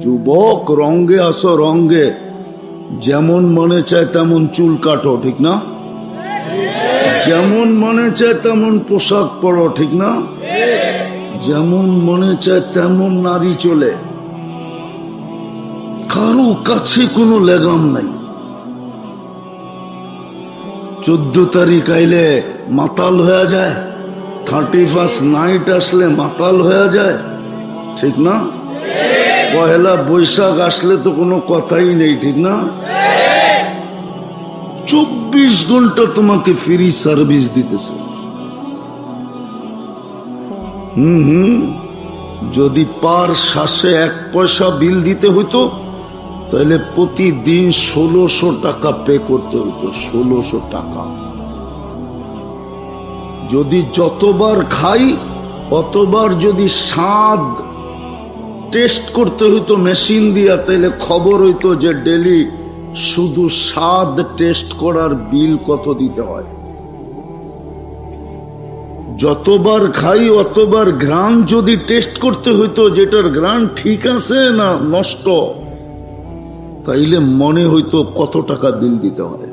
যুবক রঙ্গে আসো রঙ্গে যেমন মনে চায় তেমন চুল কাটো, ঠিক না? যেমন মনে চায় তেমন পোশাক পরো, ঠিক না? যেমন মনে চায় তেমন নারী চলে। কারও কাছে কোনো লেগাম নাই। চোদ্দ তারিখ আইলে মাতাল হয়ে যায়। থার্টি ফার্স্ট নাইট আসলে মাতাল হয়ে যায়, ঠিক না? পহেলা বৈশাখ আসলে তো কোনো কথাই নেই, ঠিক না? চব্বিশ ঘণ্টা তোমাকে ফ্রি সার্ভিস দিতেছে। হুম হুম। যদি পার শ্বাসে এক পয়সা বিল দিতে হইতো, তাহলে প্রতিদিন ষোলোশো টাকা পে করতে হতো ষোলোশো টাকা। যদি যতবার খাই, অতবার যদি স্বাদ টেস্ট করতে হইতো মেশিন দিয়া, তাইলে খবর হইতো যে ডেলি শুধু স্বাদ টেস্ট করার বিল কত দিতে হয়। যতবার খাই, অতবার গ্রান যদি টেস্ট করতে হইতো, যেটার গ্রান ঠিক আছে না নষ্ট, তাইলে মনে হইতো কত টাকা বিল দিতে হয়।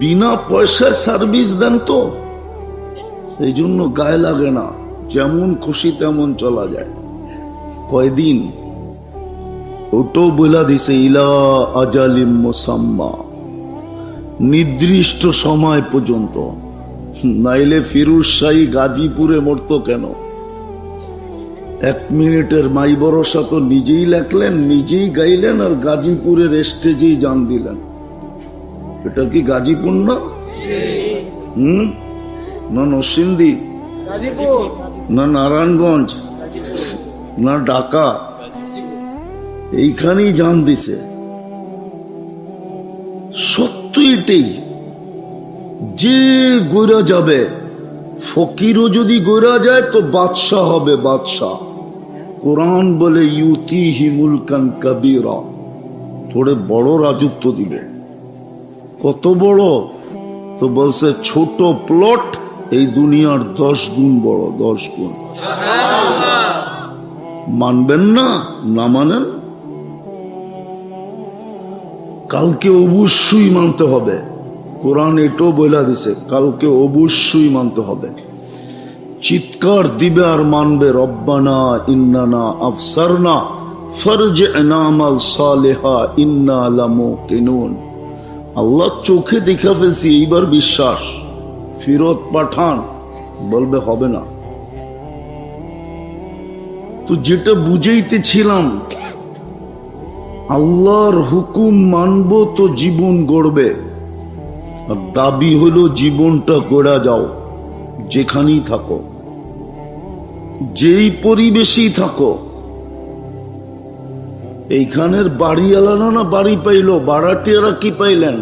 বিনা পয়সায় সার্ভিস দেন তো এই জন্য গায়ে লাগে না, যেমন খুশি তেমন চলা যায়। কয়দিন? ওটাও বলা দিছে ইলা আজালিম মোসাম্মা। নির্দিষ্ট সময় পর্যন্ত। নাইলে ফিরুজ শাহী গাজীপুরে মরতো কেন? এক মিনিটের মাই ভরসা তো নিজেই লেখলেন নিজেই গাইলেন আর গাজীপুরের স্টেজেই জান দিলেন। এটা কি গাজীপুর না? হম? না নরসিংদী না নারায়ণগঞ্জ। না ঢাকা এইখানেই জান দিছে। সত্য এটাই যে গৈরা যাবে, ফকিরও যদি গৈরা যায় তো বাদশাহ হবে বাদশাহ। কোরআন বলে ইউতি হিমুলকান কবিরা। থোড়ে বড় রাজত্ব দিবে। কত বড়? তো বলছে, ছোট প্লট, এই দুনিয়ার দশ গুণ বড়, দশ গুণ। মানবেন না না মানেন? কালকে অবশ্যই মানতে হবে। কোরআন এটাও বইলা দিছে, কালকে অবশ্যই মানতে হবে। চিৎকার দিবে আর মানবে, রব্বানা ইন্নানা আফসারনা ফরজ এনামাল সালেহা, ইন্না লামু কিনুন আল্লাহ চোখে দেখা ফেলছি, এইবার বিশ্বাস। ফিরত পাঠান, বলবে হবে না। তো যেটা বুঝাইতেছিলাম, আল্লাহর হুকুম মানব তো জীবন গড়বে। আর দাবি হলো জীবনটা গড়া যাও, যেখানেই থাকো। যেই পরিবেশেই থাকো। এইখানের বাড়ি এলানো না বাড়ি পাইলো বাড়াটিয়ারা কি পাইলেন?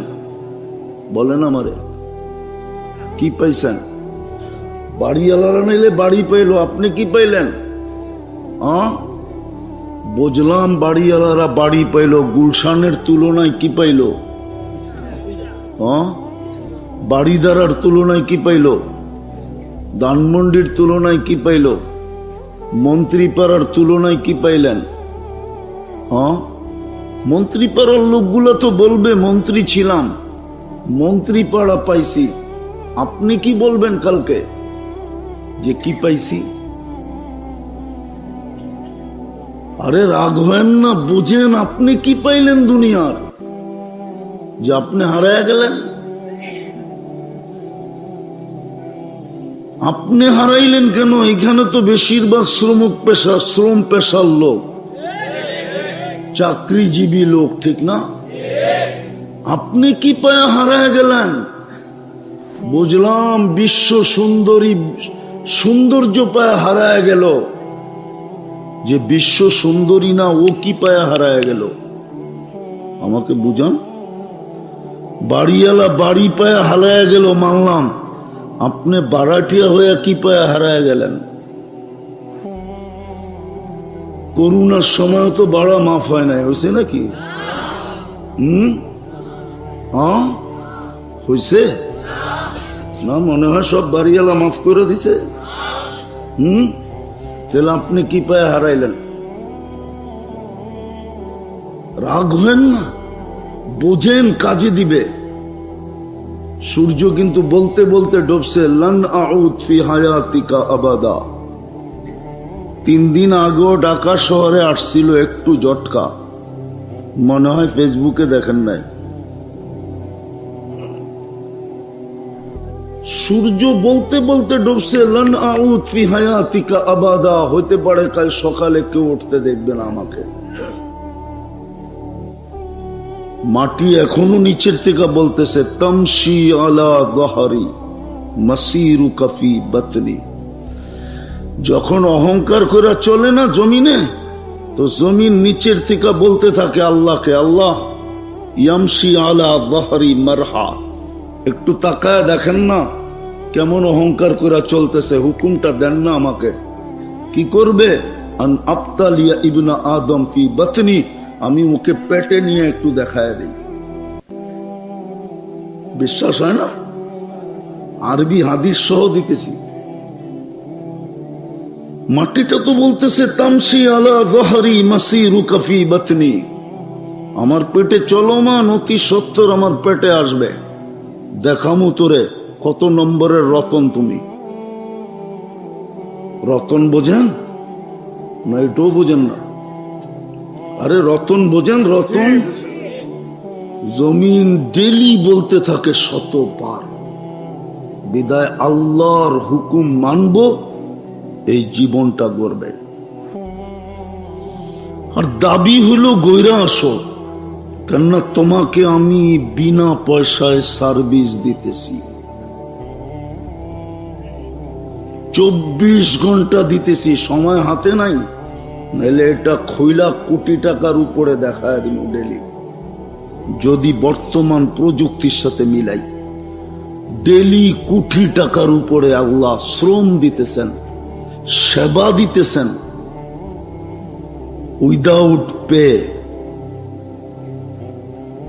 বলেন আমারে, কি পাইছেন? বাড়ি এলানো নিলে বাড়ি পাইলো, আপনি কি পাইলেন? বুঝলাম বাড়িওয়ালারা বাড়ি পাইল, গুলশানের তুলনায় কি পাইল? বাড়িদারার তুলনায় কি পাইল? ধানমন্ডির তুলনায় কি পাইল? মন্ত্রীপাড়ার তুলনায় কি পাইলেন? হ্যাঁ মন্ত্রীপাড়ার লোকগুলো তো বলবে, মন্ত্রী ছিলাম। মন্ত্রীপাড়া পাইছি। আপনি কি বলবেন কালকে? যে কি পাইছি? আরে রাগ হয়েন না, বুঝেন আপনি কি পাইলেন দুনিয়ার? যে আপনি হারায় গেলেন। আপনি হারাইলেন কেন? এখানে তো বেশিরভাগ শ্রমিক পেশা, শ্রম পেশার লোক। চাকরিজীবী লোক, ঠিক না? আপনি কি পায়ে হারায় গেলেন? বুঝলাম বিশ্ব সুন্দরী, সৌন্দর্য পায়ে হারায় গেল। যে বিশ্ব সুন্দরী না, ও কি পায়া হারায় গেল? আমাকে বুঝান? বাড়িওয়ালা বাড়ি পায়া হারায় গেল, মানলাম। আপনি বারাটিয়া হয়ে কি পায়া হারায় গেলেন? করুণার সময় তো বাড়া মাফ হয় নাই হয়েছে নাকি? হুম? হ্যাঁ হয়েছে না, মনে হয় সব বাড়িওয়ালা মাফ করে দিছে। হুম? তাহলে আপনি কি পায়ে হারাইলেন? রাগ না। বোঝেন কাজে দিবে। সূর্য কিন্তু বলতে বলতে ডুবছে, লন হায়াতিকা আবাদা। তিন দিন আগেও ঢাকা শহরে আসছিল একটু জটকা মনে হয় ফেসবুকে দেখেন নাই। সূর্য বলতে বলতে ডুবছে, লন আউদ ফি হায়াতিকা আবাদা। হইতে পারে কাল সকালে কেউ উঠতে দেখবে না আমাকে। মাটি এখনও নিচের থেকে বলতেছে, তমশি আলা দহারি মাসিরু কাফি বাতনি। যখন অহংকার করে চলে না জমিনে, তো জমিন নিচের থেকে বলতে থাকে আল্লাহকে, আল্লাহ, ইয়ামশি আলা দহারি মারহা। একটু তাকায় দেখেন না কেমন অহংকার করে চলতেছে, হুকুমটা দেন না আমাকে। কি করবে? ইবনা আদম ফি বাতনি, আমি ওকে পেটে নিয়ে একটু দেখায় দিই। বিশ্বাস হয় না? আরবি হাদিস সহ দিতেছি। মাটিটা তো বলতেছে, তামসি আলা দহরি মাসি রুকাফি বাতনি। আমার পেটে চলমান অতি সত্তর আমার পেটে আসবে। দেখামু তোরে। কত নম্বরের রতন তুমি? রতন বোঝেন? না, এটাও বোঝেন না। আরে, রতন বোঝেন? রতন জমিন ডেলি বলতে থাকে শতবার। বিদায় আল্লাহর হুকুম মানব, এই জীবনটা গড়বে। আর দাবি হলো গৈরা আসো। কেননা তোমাকে আমি বিনা পয়সায় সার্ভিস দিতেছি। চব্বিশ ঘণ্টা দিতেছি, সময় হাতে নাই। নাহলে এটা খৈলা কোটি টাকার উপরে দেখায় দিন ডেলি। যদি বর্তমান প্রযুক্তির সাথে মিলাই, ডেলি কোটি টাকার উপরে আল্লাহ শ্রম দিতেছেন, সেবা দিতেছেন উইদাউট পে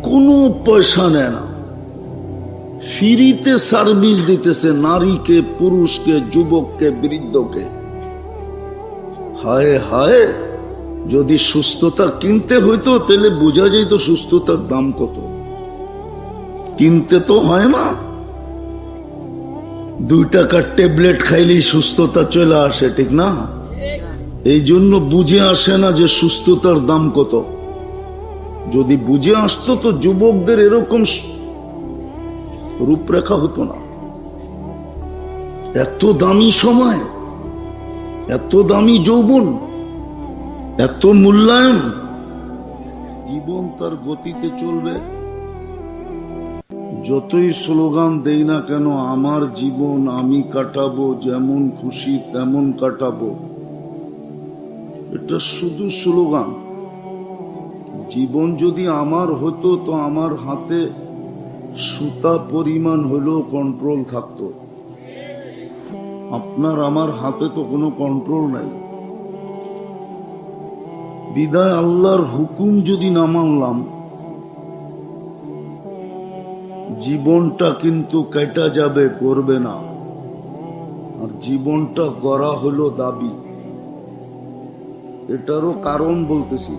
কোনো পয়সা নেয় না। ফ্রিতে সার্ভিস দিতেছে নারীকে, পুরুষকে, যুবককে, বৃদ্ধকে। হায় হায়, যদি সুস্থতা কিনতে হইতো, তাহলে বোঝা যেত সুস্থতার দাম কত। কিনতে তো হয় না। দুই টাকার ট্যাবলেট খাইলেই সুস্থতা চলে আসে, ঠিক না? এই জন্য বুঝে আসে না যে সুস্থতার দাম কত। যদি বুঝে আসতো তো যুবকদের এরকম রূপরেখা হতো না। এত দামি সময়, এত দামি যৌবন, এত মূল্যায়ন, জীবন তার গতিতে চলবে। যতই স্লোগান দেই না কেন, আমার জীবন আমি কাটাবো, যেমন খুশি তেমন কাটাবো। এটা শুধু স্লোগান। জীবন যদি আমার হতো, তো আমার হাতে সুতা পরিমাণ হলেও কন্ট্রোল থাকতো। আপনার আমার হাতে তো কোনো কন্ট্রোল নাই। বিদায় আল্লাহর হুকুম যদি না মানলাম, জীবনটা কিন্তু কেটা যাবে, করবে না। আর জীবনটা গড়া হলো দাবি। এটারও কারণ বলতেছি।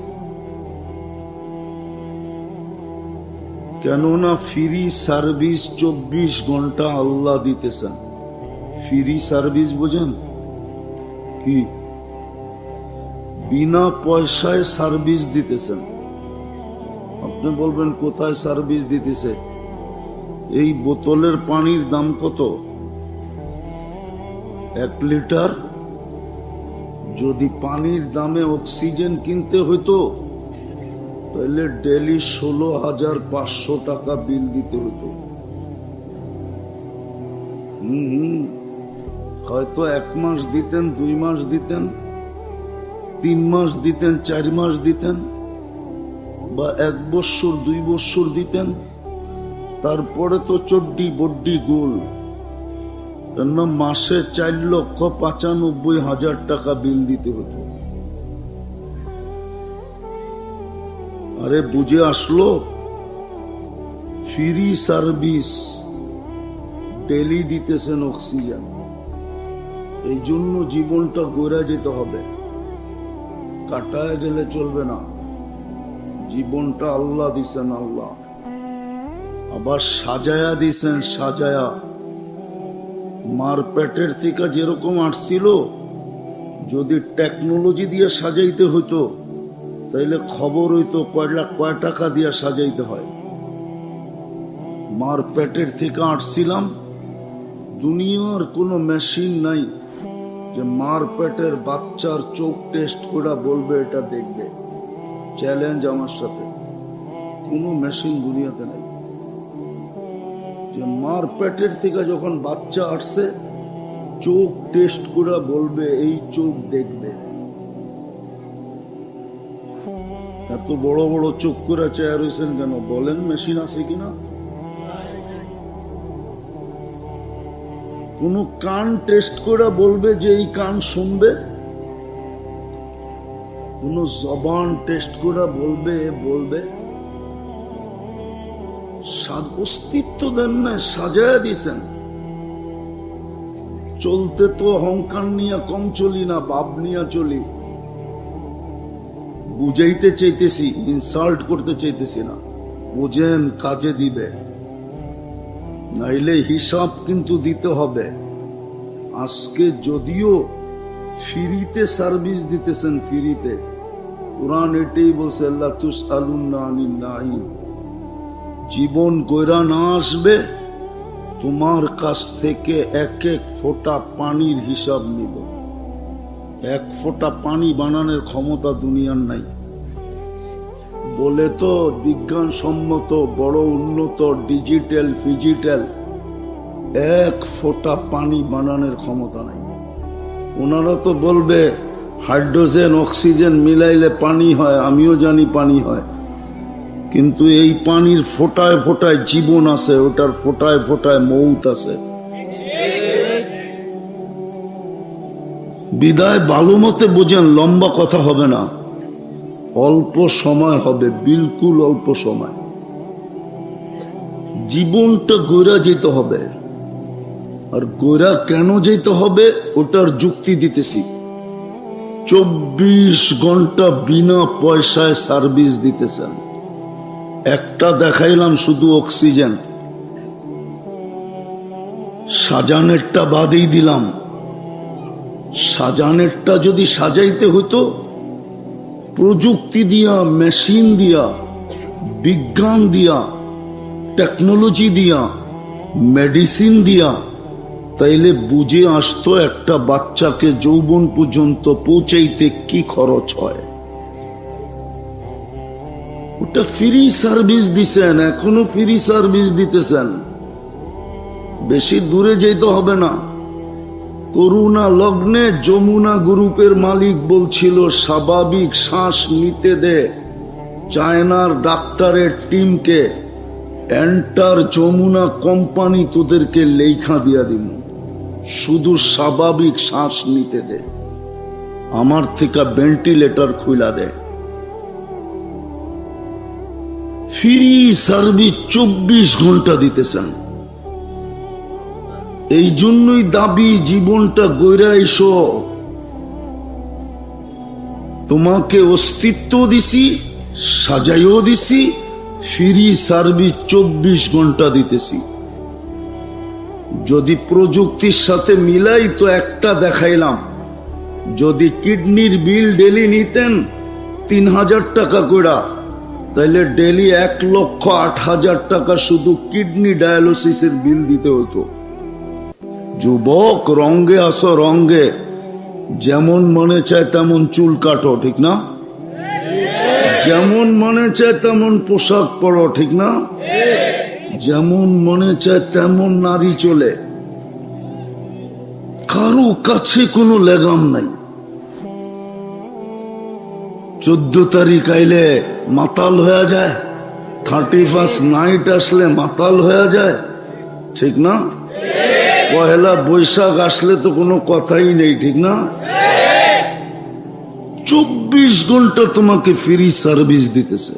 কেননা ফ্রি সার্ভিস চব্বিশ ঘণ্টা আল্লাহ দিতেছেন। ফ্রি সার্ভিস বোঝেন? কি? বিনা পয়সায় সার্ভিস দিতেছেন। আপনি বলবেন, কোথায় সার্ভিস দিতেছে? এই বোতলের পানির দাম কত? এক লিটার? যদি পানির দামে অক্সিজেন কিনতে হইতো তাহলে ডেলি ষোলো হাজার পাঁচশো টাকা বিল দিতে হতো। হম হয়তো এক মাস দিতেন, দুই মাস দিতেন, তিন মাস দিতেন, চার মাস দিতেন, বা এক বৎসর দুই বৎসর দিতেন। তারপরে তো চড্ডি বড্ডি গোল। কেননা মাসে চার লক্ষ পঁচানব্বই হাজার টাকা বিল দিতে হতো। আরে বুঝে আসলো? ফ্রি সার্ভিস, ডেলি দিতেছেন অক্সিজেন। এই জন্য জীবনটা গড়ে যেতে হবে। কাটায় গেলে চলবে না। জীবনটা আল্লাহ দিছেন আল্লাহ। আবার সাজায়া দিছেন সাজায়া। মার পেটের থেকে যেরকম আসছিল, যদি টেকনোলজি দিয়ে সাজাইতে হইতো তাইলে খবর হইতো কয় লাখ, কয় টাকা দিয়ে সাজাইতে হয়। মার পেটের থেকে আসছিলাম দুনিয়ার কোনো মেশিন নাই যে মার পেটের বাচ্চার চোখ টেস্ট করে বলবে, এটা দেখবে। চ্যালেঞ্জ আমার সাথে, কোনো মেশিন দুনিয়াতে নাই। যে মার পেটের থেকে যখন বাচ্চা আসছে চোখ টেস্ট করে বলবে, এই চোখ দেখবে। এত বড় বড় চোখ করে চেয়ার হয়েছেন কেন? বলেন মেশিন আছে কিনা? কোন কান টেস্ট করে বলবে যে এই কান শুনবে? কোন জবান টেস্ট করে বলবে বলবে? অস্তিত্ব দেন না, সাজায় দিছেন। চলতে তো অহংকার নিয়ে কম চলি না বাপ নিয়ে চলি। বুঝাইতে চাইতেছি ইনসাল্ট করতে চাইতেছি না। বুঝেন, কাজে দিবে। নাইলে হিসাব কিন্তু দিতে হবে। আজকে যদিও ফ্রিতে সার্ভিস দিতেছেন, ফ্রিতে। কোরআন এটাই বলছে আল্লাহ তুস আলুন জীবন গৈরা না আসবে, তোমার কাছ থেকে এক এক ফোঁটা পানির হিসাব নিব। এক ফোঁটা পানি বানানোর ক্ষমতা দুনিয়ার নাই। বলে তো বিজ্ঞানসম্মত বড় উন্নত ডিজিটাল ফিজিটাল, এক ফোঁটা পানি বানানোর ক্ষমতা নাই। ওনারা তো বলবে, হাইড্রোজেন, অক্সিজেন মিলাইলে পানি হয়, আমিও জানি পানি হয়। কিন্তু এই পানির ফোটায় ফোটায় জীবন আছে, ওটার ফোটায় ফোটায় মৌত আছে। বিদায় ভালো মতে বোঝেন লম্বা কথা হবে না। অল্প সময় হবে, বিলকুল অল্প সময়। জীবনটা গোরা যেতে হবে। আর গোরা কেন যেতে হবে, ওটার যুক্তি দিতেছি। চব্বিশ ঘণ্টা বিনা পয়সায় সার্ভিস দিতেছেন। একটা দেখাইলাম শুধু অক্সিজেন। সাজানেরটা বাদেই দিলাম। সাজানেরটা যদি সাজাইতে হতো প্রযুক্তি দিয়া, মেশিন দিয়া, বিজ্ঞান দিয়া, টেকনোলজি দিয়া, মেডিসিন দিয়া, তাইলে বুঝে আসতো একটা বাচ্চাকে যৌবন পর্যন্ত পৌঁছাইতে কি খরচ হয়। ওটা ফ্রি সার্ভিস দিছেন, এখনও ফ্রি সার্ভিস দিতেছেন। বেশি দূরে যেতে হবে না। করুণা লগ্নে যমুনা গ্রুপের মালিক বলছিল, স্বাভাবিক শ্বাস নিতে দে। চায়নার ডাক্তারের টিমকে, এন্টার যমুনা কোম্পানি তোদেরকে লেখা দিয়া দিব শুধু স্বাভাবিক শ্বাস নিতে দে। আমার থেকে ভেন্টিলেটর খুলা দেয় ফ্রি সার্ভিস চব্বিশ ঘণ্টা দিতেছেন। এই জন্যই দাবি জীবনটা গৈরা এসো। তোমাকে অস্তিত্ব দিছি, সাজাইও দিছি ফ্রি সার্ভিস চব্বিশ ঘণ্টা দিতেছি। যদি প্রযুক্তির সাথে মিলাই তো একটা দেখাইলাম। যদি কিডনির বিল ডেলি নিতেন, তিন হাজার টাকা করে তাইলে ডেলি এক লক্ষ আট হাজার টাকা শুধু কিডনি ডায়ালিসিসের বিল দিতে হতো যুবক রঙ্গে আসো রঙ্গে। যেমন মনে চায় তেমন চুল কাটো, ঠিক না? যেমন মনে চায় তেমন পোশাক পরো, ঠিক না? যেমন মনে চায় তেমন নারী চলে। কারও কাছে কোনো লেগাম নাই। চোদ্দ তারিখ আইলে মাতাল হয়ে যায়। থার্টি ফার্স্ট নাইট আসলে মাতাল হয়ে যায়, ঠিক না? পহেলা বৈশাখ আসলে তো কোনো কথাই নেই, ঠিক না? চব্বিশ ঘণ্টা তোমাকে ফ্রি সার্ভিস দিতেছে।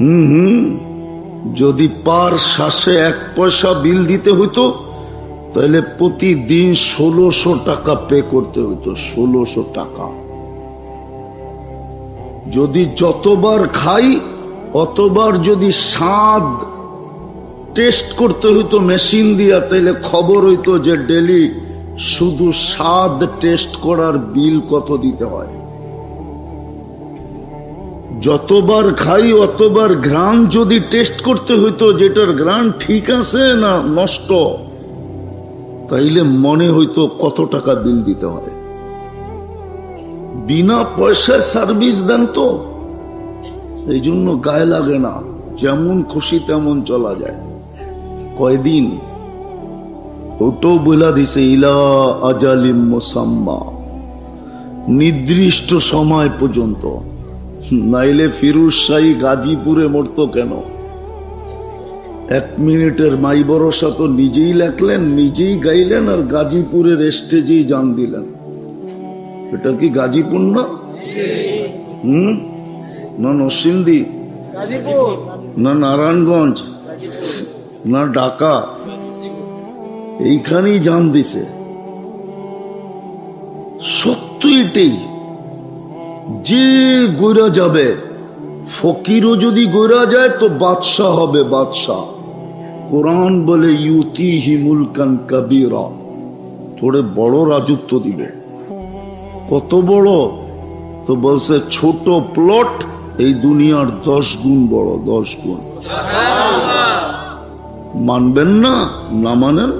হুম হুম। যদি পার শ্বাসে এক পয়সা বিল দিতে হইতো, তাহলে প্রতিদিন ষোলোশো টাকা পে করতে হতো ষোলোশো টাকা। যদি যতবার খাই, অতবার যদি স্বাদ টেস্ট করতে হইতো মেশিন দিয়া, তাইলে খবর হইতো যে ডেলি শুধু স্বাদ টেস্ট করার বিল কত দিতে হয়। যতবার খাই, অতবার ঘ্রাণ যদি টেস্ট করতে হইতো, যেটার ঘ্রাণ ঠিক আছে না নষ্ট, তাইলে মনে হইতো কত টাকা বিল দিতে হয়। বিনা পয়সায় সার্ভিস দেন তো এই জন্য গায়ে লাগে না, যেমন খুশি তেমন চলা যায়। কয়দিন? ওটাও বলা দিছে ইলা আজালিম মোসাম্মা। নির্দিষ্ট সময় পর্যন্ত। নাইলে ফিরুজ শাহী গাজীপুরে মরত কেন? এক মিনিটের মাই ভরসা তো নিজেই লেখলেন নিজেই গাইলেন আর গাজীপুরের স্টেজেই জান দিলেন। এটা কি গাজীপুর না? হুম? না নরসিংদী। না নারায়ণগঞ্জ। না ঢাকা এইখানেই জান দিছে। সত্য এটাই, যে গোরা যাবে, ফকিরও যদি গৈরা যায়, তো বাদশাহ হবে বাদশাহ। কোরআন বলে ইউতি হিমুলকান কাবিরা। থোড়ে বড় রাজত্ব দিবে। কত বড়? তো বলছে, ছোট প্লট, এই দুনিয়ার দশ গুণ বড়, দশ গুণ। মানবেন না না মানেন।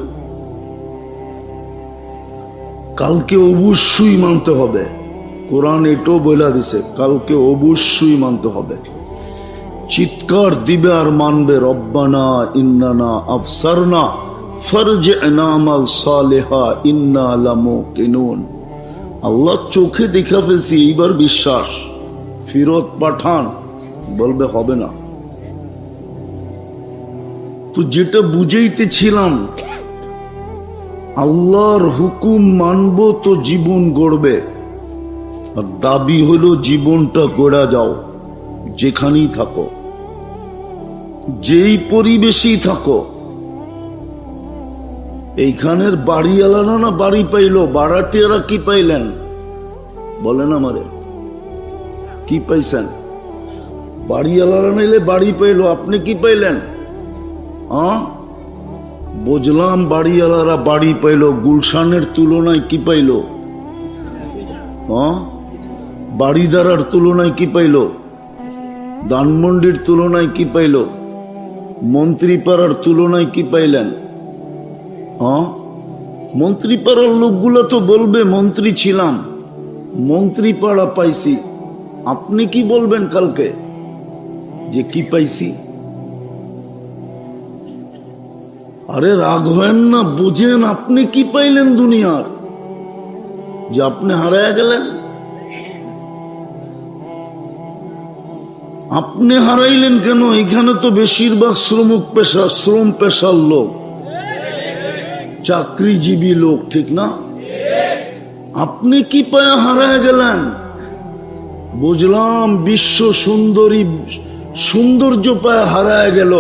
কালকে অবশ্যই মানতে হবে। কোরআন এটাও বলে দিছে, কালকে অবশ্যই মানতে হবে। চিৎকার দিবে আর মানবে, রব্বানা ইন্নানা আফসারনা ফরজ এনামাল সালেহা, ইন্না লামো আল্লাহ চোখে দেখা ফেলছি, এইবার বিশ্বাস। ফিরত পাঠান, বলবে হবে না। তো যেটা বুঝাইতেছিলাম আল্লাহর হুকুম মানব তো জীবন গড়বে। আর দাবি হলো জীবনটা গড়া যাও, যেখানেই থাকো। যেই পরিবেশেই থাকো। এইখানের বাড়ি বাড়িওয়ালারা না বাড়ি পাইলো বাড়াটিয়ারা কি পাইলেন? বলেন আমারে, কি পাইছেন? বাড়ি বাড়িওয়ালারা নাইলে বাড়ি পাইলো, আপনি কি পাইলেন? বুঝলাম বাড়িওয়ালারা বাড়ি পাইলো, গুলশানের তুলনায় কি পাইলো? বাড়িদারার তুলনায় কি পাইল? ধানমন্ডির তুলনায় কি পাইল? মন্ত্রীপাড়ার তুলনায় কি পাইলেন? হ্যাঁ মন্ত্রীপাড়ার লোকগুলো তো বলবে, মন্ত্রী ছিলাম। মন্ত্রীপাড়া পাইছি। আপনি কি বলবেন কালকে? যে কি পাইছি? আরে রাগ হেন না, বুঝেন আপনি কি পাইলেন দুনিয়ার? যে আপনি হারায় গেলেন। আপনি হারাইলেন কেন? এখানে তো বেশিরভাগ শ্রমিক পেশা শ্রম পেশার লোক। চাকরিজীবী লোক, ঠিক না? আপনি কি পায়ে হারায় গেলেন? বুঝলাম বিশ্ব সুন্দরী সৌন্দর্য পায়ে হারায় গেল।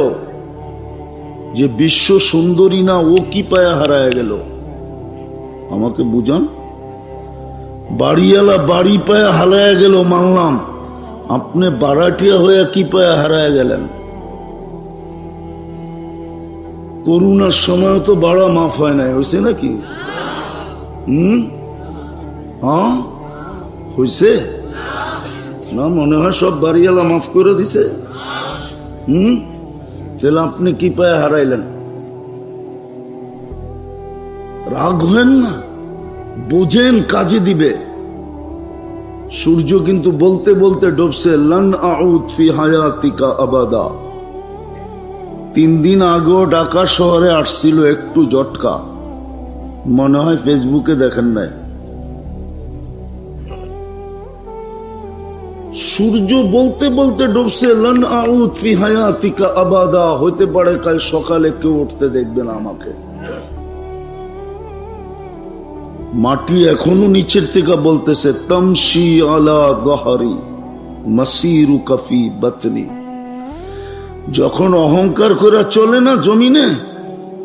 যে বিশ্ব সুন্দরী না, ও কি পায়ে হারায় গেল? আমাকে বুঝান? বাড়িওয়ালা বাড়ি পায়ে হারায় গেল, মানলাম। আপনি বারাটিয়া হয়ে কি পায়ে হারায় গেলেন? করুণার সময় তো বাড়া মাফ হয় নাই হয়েছে নাকি? হম? হ্যাঁ? হয়েছে না, মনে হয় সব বাড়িওয়ালা মাফ করে দিছে। হুম? তাহলে আপনি কি পায়ে হারাইলেন? রাগ হেন না। বোঝেন কাজে দিবে। সূর্য কিন্তু বলতে বলতে ডুবছে, লন আউদ হায়াতিকা আবাদা। তিন দিন আগেও ঢাকা শহরে আসছিল একটু জটকা মনে হয় ফেসবুকে দেখেন নাই। সূর্য বলতে বলতে ডুবছে, লন আউদ ফি হায়াতিকা আবাদা। হইতে পারে কাল সকালে কেউ উঠতে দেখবেন আমাকে। মাটি এখনও নিচের থেকে বলতেছে, তমশি আলা দহারি মাসিরু কাফি বাতনি। যখন অহংকার করে চলে না জমিনে,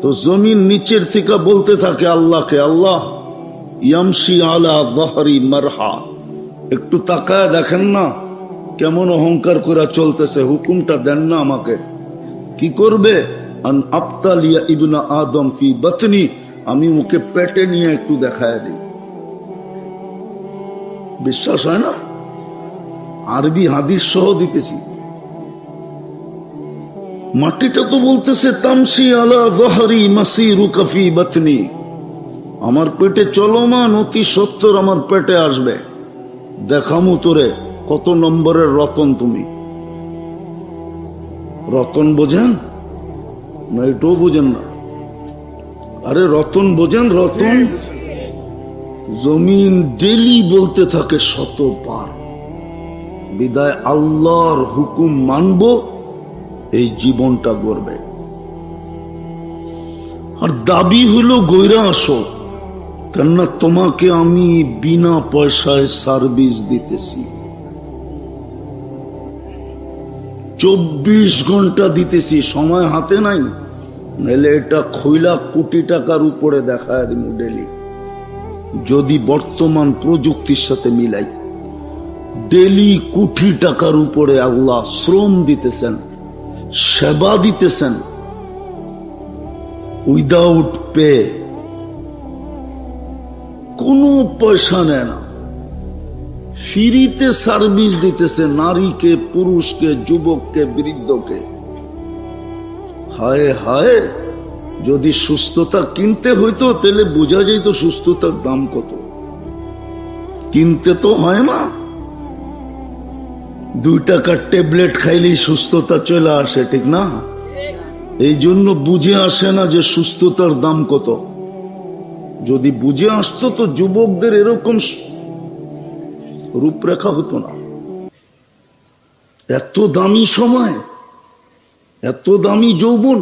তো জমিন নিচের থেকে বলতে থাকে আল্লাহকে, আল্লাহ, ইয়ামশি আলা দহারি মারহা। একটু তাকায় দেখেন না কেমন অহংকার করে চলতেছে, হুকুমটা দেন না আমাকে। কি করবে? ইবনা আদম ফি বাতনি, আমি ওকে পেটে নিয়ে একটু দেখায় দিই। বিশ্বাস হয় না? আরবি হাদিস সহ দিতেছি। মাটিটা তো বলতেছে, তামসি আলা গহরি মাসি রুকাফি বাতনি। আমার পেটে চলমান অতি সত্তর আমার পেটে আসবে। দেখামু তোরে। কত নম্বরের রতন তুমি? রতন বোঝেন? না, এটাও বোঝেন না। আরে, রতন বোঝেন? রতন জমিন ডেলি বলতে থাকে শতবার। বিদায় আল্লাহর হুকুম মানব, এই জীবনটা গড়বে। আর দাবি হলো গৈরা আসো, কেননা তোমাকে আমি বিনা পয়সায় সার্ভিস দিতেছি। চব্বিশ ঘণ্টা দিতেছি, সময় হাতে নাই। নাহলে এটা খৈলা কোটি টাকার উপরে দেখায় দিব ডেলি। যদি বর্তমান প্রযুক্তির সাথে মিলাই, ডেলি কোটি টাকার উপরে আল্লাহ শ্রম দিতেছেন, সেবা দিতেছেন উইদাউট পে কোনো পয়সা নেয় না। ফ্রিতে সার্ভিস দিতেছে নারীকে, পুরুষকে, যুবককে, বৃদ্ধকে। হায় হায়, যদি সুস্থতা কিনতে হইতো, তাহলে বোঝা যেত সুস্থতার দাম কত। কিনতে তো হয় না। দুই টাকার ট্যাবলেট খাইলেই সুস্থতা চলে আসে, ঠিক না? এই জন্য বুঝে আসে না যে সুস্থতার দাম কত। যদি বুঝে আসতো তো যুবকদের এরকম রূপরেখা হতো না। এত দামি সময় এত দামি যৌবন